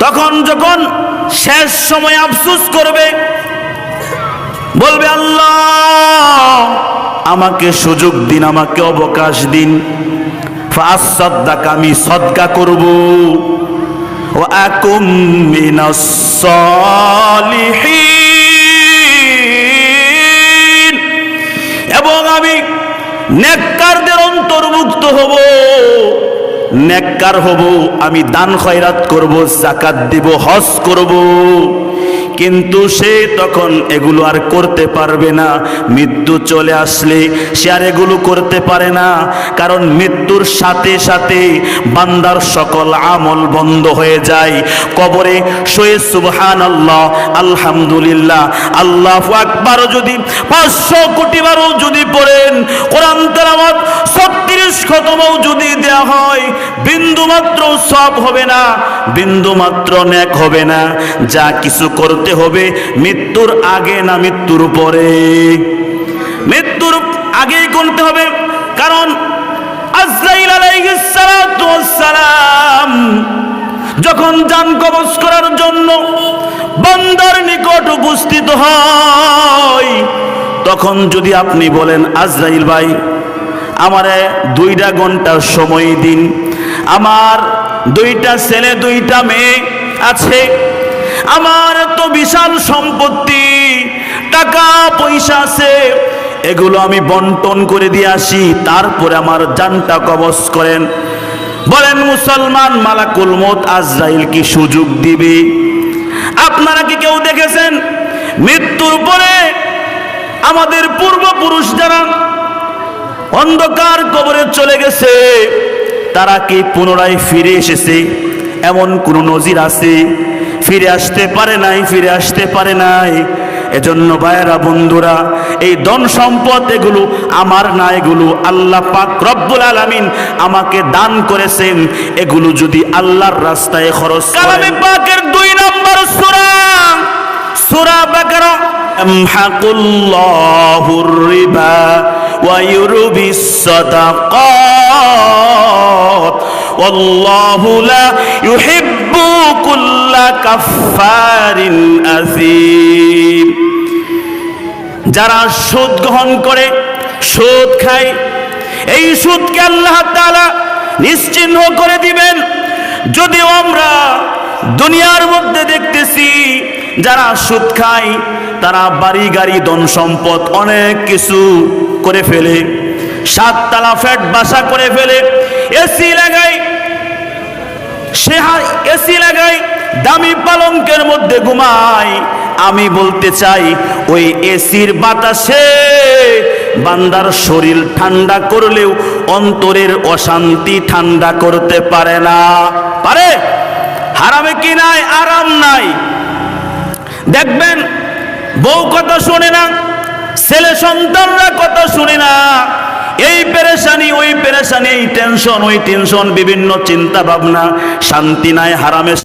তখন যখন শেষ সময় আফসুস করবে, বলবে, আল্লাহ, আমাকে সুযোগ দিন, আমাকে অবকাশ দিন। আমি সদকা করব। ও এবং আমি নেককারদের অন্তর্ভুক্ত হব। নেককার হব আমি দান খয়রাত করব জাকাত দিব হজ করব। কিন্তু সে তখন এগুলো আর করতে পারবে না। মৃত্যু চলে আসলে সে আর এগুলো করতে পারে না। কারণ মৃত্যুর সাথে সাথে বান্দার সকল আমল বন্ধ হয়ে যায়। কবরে শোয়ে সুবহান আল্লাহ আলহামদুলিল্লাহ, আল্লাহ আকবারও যদি পাঁচশো কোটি বারও যদি পড়েন, কোরআন তেলাওয়াত ছত্রিশ খতমও যদি দেয়া হয় বিন্দু মাত্র সব হবে না বিন্দু মাত্র ন্যাক হবে না। যা কিছু করতে হবে মৃত্যুর আগে না মৃত্যুর পরে। মৃত্যুর আগেই করতে হবে, কারণ যখন যান কবজ করার জন্য বান্দার নিকট উপস্থিত হয়, তখন যদি আপনি বলেন, আজরাইল ভাই, আমারে দুইটা ঘণ্টার সময় দিন। আমার দুইটা ছেলে, দুইটা মেয়ে আছে আমার তো বিশাল সম্পত্তি, টাকা, পয়সা আছে, এগুলো আমি বন্টন করে দিয়ে আসি, তারপরে আমার জানটা কবজ করেন। বলেন, মুসলমান মালাকুল মত আজরাইল কি সুযোগ দিবে? আপনারা কি কেউ দেখেছেন? মৃত্যুর পরে আমাদের পূর্বপুরুষ যারা অন্ধকার কবরে চলে গেছে, তারা কি পুনরায় ফিরে এসেছে? এমন কোন নজির আছে? ফিরে আসতে পারে নাই, ফিরে আসতে পারে নাই। এজন্য ভাইয়েরা, বন্ধুরা, এই ধন সম্পদ এগুলো আমার না, এগুলো আল্লাহ পাক রব্বুল আলামিন আমাকে দান করেছেন। এগুলো যদি আল্লাহর রাস্তায় খরচ কালামে পাকের দুই নম্বর সূরা সূরা বাকারা, আমহাকুল্লাহুর রিবা ওয়া ইউরবিস সাদাকাত, ওয়াল্লাহু লা ইউহিব্বু কুল্লা কাফফারিন আসীম যারা সুদ গ্রহণ করে, সুদ খায়, এই সুদকে আল্লাহ তাআলা নিশ্চিহ্ন করে দিবেন। যদিও আমরা দুনিয়ার মধ্যে দেখতেছি, যারা সুদ খায়, তারা বাড়ি, গাড়ি, ধন সম্পদ অনেক কিছু করে ফেলে। সাততলা ফ্যাট বাসা করে ফেলে। এসি লাগায়, সে এসি লাগাই দামি পালঙ্কের মধ্যে ঘুমাই। আমি বলতে চাই, ওই এসির বাতাসে বান্দার শরীর ঠান্ডা করলেও অন্তরের অশান্তি ঠান্ডা করতে পারে না। পারে? হারামে কি নাই, আরাম নাই? দেখবেন, বউ কথা শোনে না, ছেলে সন্তানরা কথা শুনে না। এই পেরেশানি, ওই পেরেশানি, এই টেনশন, ওই টেনশন, বিভিন্ন চিন্তা ভাবনা শান্তি নাই, হারামে